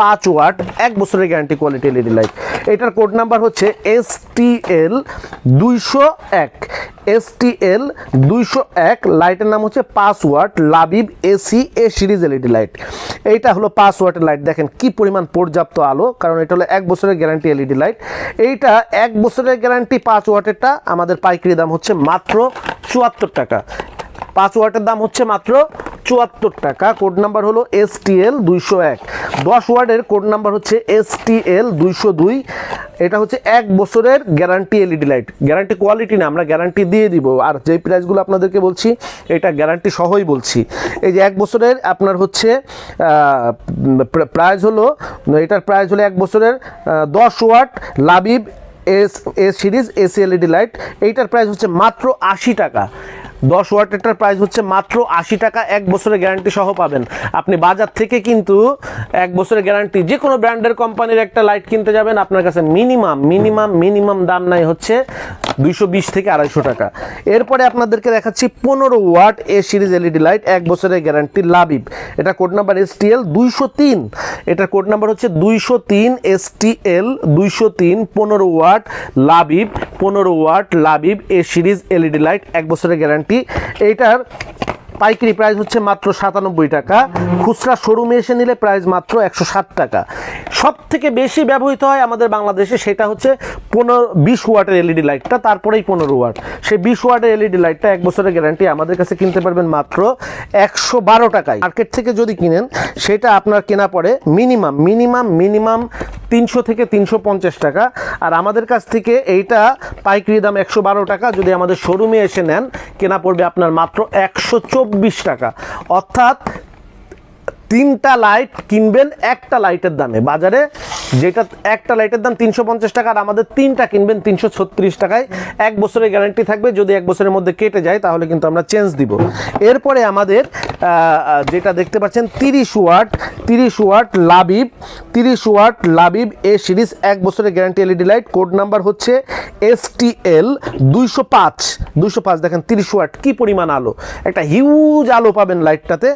পাঁচ ওয়াট, এক বছরের গ্যারান্টি কোয়ালিটি এলইডি লাইট এটার কোড নাম্বার হচ্ছে এস টি এল দুইশো এক। এস টি এল দুইশো এক লাইটের নাম হচ্ছে পাঁচ watt, Labib AC A series LED light এইটা হলো পাঁচ ওয়াটের লাইট দেখেন কি পরিমাণ পর্যাপ্ত আলো, কারণ এটা হলো এক বছরের গ্যারান্টি এলইডি লাইট এইটা এক বছরের গ্যারান্টি পাঁচ ওয়াটেরটা আমাদের পাইকারি দাম হচ্ছে মাত্র চুয়াত্তর টাকা। পাঁচ ওয়াটের দাম হচ্ছে মাত্র চুয়াত্তর টাকা। কোড নাম্বার হলো এস টি এল দুইশো এক। দশ ওয়ার্ডের কোড নাম্বার হচ্ছে এস টি এল দুইশো দুই। এটা হচ্ছে এক বছরের guarantee LED light guarantee quality না, আমরা গ্যারান্টি দিয়ে দিব। আর যেই প্রাইসগুলো আপনাদেরকে বলছি, এটা গ্যারান্টি সহই বলছি। এই যে এক বছরের আপনার হচ্ছে প্রাইস হলো, এটার প্রাইস হলো এক বছরের দশ watt Labib S S series AC LED light এইটার প্রাইস হচ্ছে মাত্র আশি টাকা। দশ ওয়াটেরটার প্রাইস হচ্ছে মাত্র আশি টাকা, এক বছরের গ্যারান্টি সহ পাবেন। আপনি বাজার থেকে কিন্তু এক বছরের গ্যারান্টি যে কোনো ব্র্যান্ডের কোম্পানির একটা লাইট কিনতে যাবেন। আপনার কাছে মিনিমাম মিনিমাম মিনিমাম দাম নাই হচ্ছে দুইশো বিশ থেকে আড়াইশো টাকা। এরপরে আপনাদেরকে দেখাচ্ছি পনেরো watt A series LED light, এক বছরের গ্যারান্টি লাবিব। এটা code number S T L দুইশো তিন। এটা কোড নাম্বার হচ্ছে দুইশো তিন এস টি এল দুইশো তিন, পনেরো ওয়াট লাবিব, পনেরো watt Labib A series LED light, এক বছরের গ্যারান্টি। এইটার পাইকারি প্রাইস হচ্ছে মাত্র সাতানব্বই টাকা। খুচরা শোরুমে এসে নিলে প্রাইস মাত্র একশো ষাট টাকা। সব থেকে বেশি ব্যবহৃত হয় আমাদের বাংলাদেশে সেটা হচ্ছে পনেরো, বিশ ওয়াটের এলইডি লাইটটা, তারপরেই পনেরো ওয়াট। সেই বিশ ওয়াটের এলইডি লাইটটা এক বছরের গ্যারান্টি আমাদের কাছে কিনতে পারবেন মাত্র একশো বারো টাকায়। মার্কেট থেকে যদি কিনেন, সেটা আপনার কেনা পড়ে মিনিমাম মিনিমাম মিনিমাম তিনশো থেকে তিনশো পঞ্চাশ টাকা। আর আমাদের কাছ থেকে এইটা পাইকারি দাম একশো বারো টাকা। যদি আমাদের শোরুমে এসে নেন, কেনা পড়বে আপনার মাত্র একশো চব্বিশ টাকা। অর্থাৎ তিনটা লাইট কিনবেন একটা লাইটের দামে। বাজারে যেটা একটা লাইটের দাম তিনশো পঞ্চাশ টাকা আর আমাদের তিনটা কিনবেন তিনশো ছত্রিশ টাকায়। এক বছরের গ্যারান্টি থাকবে, যদি এক বছরের মধ্যে কেটে যায়, তাহলে কিন্তু আমরা চেঞ্জ দিব। এরপরে আমাদের যেটা দেখতে পাচ্ছেন, তিরিশ ওয়াট তিরিশ ওয়াট লাবিব, তিরিশ ওয়াট লাবিব এ সিরিজ, এক বছরের guarantee LED light, code number হচ্ছে এস টি এল দুইশো পাঁচ। দুইশো পাঁচ, দেখেন, তিরিশ ওয়াট, কী পরিমাণ আলো। একটা হিউজ আলো পাবেন লাইটটাতে।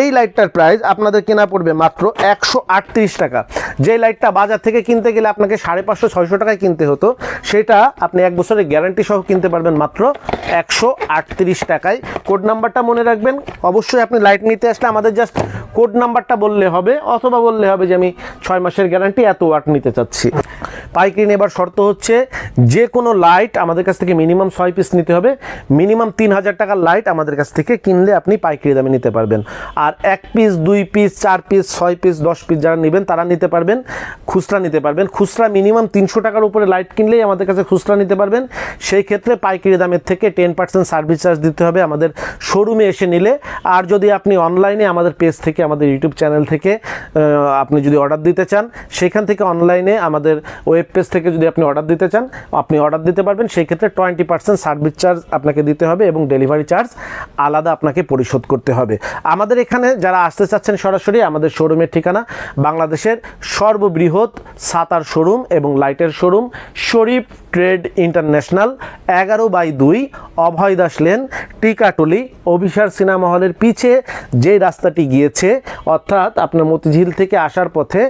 এই লাইটটার প্রাইস আপনাদের কেনা পড়বে মাত্র একশো আটত্রিশ টাকা। যে লাইটটা বাজার থেকে কিনতে গেলে আপনাকে সাড়ে পাঁচশো, ছয়শো টাকায় কিনতে হতো, সেটা আপনি এক বছরের গ্যারান্টি সহ কিনতে পারবেন মাত্র একশো আটত্রিশ টাকায়। কোড নাম্বারটা মনে রাখবেন, অবশ্যই আপনি লাইট নিতে আসলে আমাদের জাস্ট কোড নাম্বারটা বললে হবে, অথবা বললে হবে যে আমি ছয় মাসের গ্যারান্টি এত ওয়াট নিতে চাচ্ছি। পাইকারি নেবার শর্ত হচ্ছে যে কোনো লাইট আমাদের কাছ থেকে মিনিমাম ছয় পিস নিতে হবে। মিনিমাম তিন হাজার টাকার লাইট আমাদের কাছ থেকে কিনলে আপনি পাইকারি দামে নিতে পারবেন। আর এক পিস দুই পিস চার পিস ছয় পিস দশ পিস যারা নেবেন তারা নিতে পারবেন, খুচরা নিতে পারবেন। খুচরা মিনিমাম তিনশো টাকার উপরে লাইট কিনলেই আমাদের কাছে খুচরা নিতে পারবেন। সেই ক্ষেত্রে পাইকারি দামের থেকে টেন পার্সেন্ট সার্ভিস চার্জ দিতে হবে আমাদের শোরুমে এসে নিলে। আর যদি আপনি অনলাইনে আমাদের পেজ থেকে, আমাদের ইউটিউব চ্যানেল থেকে আপনি যদি অর্ডার দিতে চান, সেখান থেকে অনলাইনে আমাদের ওয়েব পেজ থেকে যদি আপনি অর্ডার দিতে চান, আপনি অর্ডার দিতে পারবেন। সেই ক্ষেত্রে টোয়েন্টি পার্সেন্ট সার্ভিস চার্জ আপনাকে দিতে হবে এবং ডেলিভারি চার্জ আলাদা আপনাকে পরিশোধ করতে হবে। আমাদের এখানে যারা আসতে চাচ্ছেন সরাসরি, আমাদের শোরুমের ঠিকানা, বাংলাদেশের সর্ববৃহৎ সাতার শোরুম এবং লাইটের শোরুম শরীফ ট্রেড ইন্টারন্যাশনাল এগারো বাই দুই, অভয় দাস লেন টিকাটলি, অভিসার সিনেমা হলের পিছে যে রাস্তাটি গিয়েছে, অর্থাৎ আপনার মতিঝিল থেকে আসার পথে,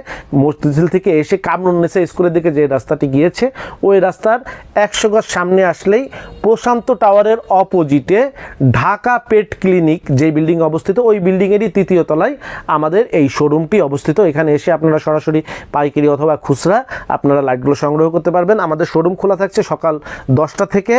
মতিঝিল থেকে এসে কামরুন্নেসা স্কুলের দিকে যে রাস্তাটি গিয়েছে। ওই রাস্তার একশো গজ সামনে আসলেই প্রশান্ত টাওয়ারের অপোজিটে ঢাকা পেট ক্লিনিক যে বিল্ডিং অবস্থিত, ওই বিল্ডিংয়েরই তৃতীয় তলায় আমাদের এই শোরুমটি অবস্থিত। এখানে এসে আপনারা সরাসরি পাইকারি অথবা খুচরা আপনারা লাইটগুলো সংগ্রহ করতে পারবেন। আমাদের শোরুম খোলা থাকছে সকাল দশটা থেকে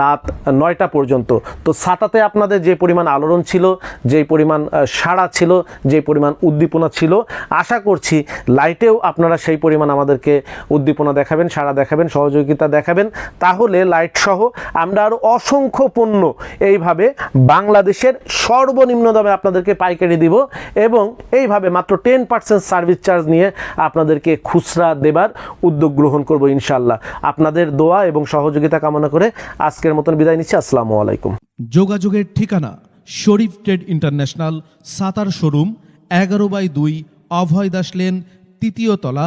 রাত নয়টা পর্যন্ত। তো সাতাতে আপনাদের যে পরিমাণ আলোড়ন ছিল, যে পরিমাণ সাড়া ছিল, যে পরিমাণ উদ্দীপনা ছিল, আশা করছি লাইটেও আপনারা সেই পরিমাণ আমাদেরকে উদ্দীপনা দেখাবেন, সাড়া দেখাবেন, সহযোগিতা দেখাবেন। তাহলে লাইট সহ আমরা আরও অসংখ্য পণ্য এইভাবে বাংলাদেশের সর্বনিম্ন দামে আপনাদেরকে পাইকারি দিব এবং এইভাবে মাত্র টেন পার্সেন্ট সার্ভিস চার্জ নিয়ে আপনাদেরকে খুচরা দেবার উদ্যোগ গ্রহণ করব ইনশাল্লাহ আপনাদের দোয়া এবং সহযোগিতা কামনা করে আজকের মতন বিদায় নিচ্ছি। আসসালামু আলাইকুম। যোগাযোগের ঠিকানা Sharif trade international Sattar showroom, এগারো বাই দুই অভয় দাস লেন, তৃতীয় তলা